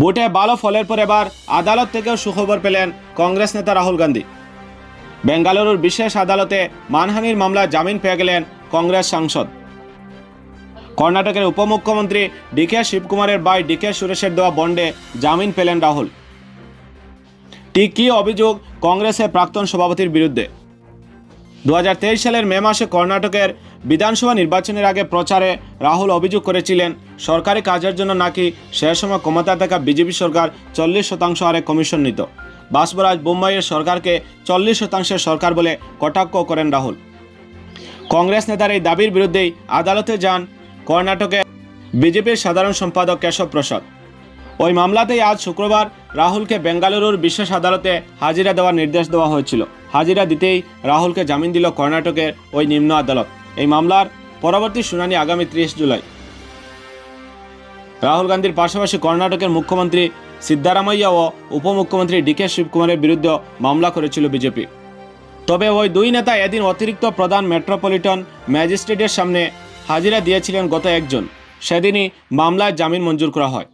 ভোটে ভালো ফলের পর এবার আদালত থেকেও সুখবর পেলেন কংগ্রেস নেতা রাহুল গান্ধী। বেঙ্গালুরুর বিশেষ আদালতে মানহানির মামলায় জামিন পেয়ে গেলেন কংগ্রেস সাংসদ। কর্ণাটকের উপমুখ্যমন্ত্রী ডিকে শিবকুমারের ভাই ডিকে সুরেশের দেওয়া বন্ডে জামিন পেলেন রাহুল। ঠিক কী অভিযোগ কংগ্রেসের প্রাক্তন সভাপতির বিরুদ্ধে? দু হাজার তেইশ সালের মে মাসে কর্ণাটকের বিধানসভা নির্বাচনের আগে প্রচারে রাহুল অভিযোগ করেছিলেন, সরকারি কাজের জন্য নাকি সে সময় ক্ষমতা থাকা বিজেপি সরকার চল্লিশ শতাংশ হারে কমিশন নিত। বাসবরাজ বোম্বাইয়ের সরকারকে চল্লিশ শতাংশের সরকার বলে কটাক্ষ করেন রাহুল। কংগ্রেস নেতার এই দাবির বিরুদ্ধেই আদালতে যান কর্ণাটকে বিজেপির সাধারণ সম্পাদক কেশব প্রসাদ। ওই মামলাতেই আজ শুক্রবার রাহুলকে বেঙ্গালুরুর বিশেষ আদালতে হাজিরা দেওয়ার নির্দেশ দেওয়া হয়েছিল। হাজিরা দিতেই রাহুলকে জামিন দিল কর্ণাটকের ওই নিম্ন আদালত। এই মামলার পরবর্তী শুনানি আগামী ত্রিশ জুলাই। রাহুল গান্ধীর পাশাপাশি কর্ণাটকের মুখ্যমন্ত্রী সিদ্ধারামাইয়া ও উপমুখ্যমন্ত্রী ডি কে শিবকুমারের বিরুদ্ধে মামলা করেছিল বিজেপি। তবে ওই দুই নেতা এদিন অতিরিক্ত প্রধান মেট্রোপলিটন ম্যাজিস্ট্রেটের সামনে হাজিরা দিয়েছিলেন গত একজন। সেদিনই মামলায় জামিন মঞ্জুর করা হয়।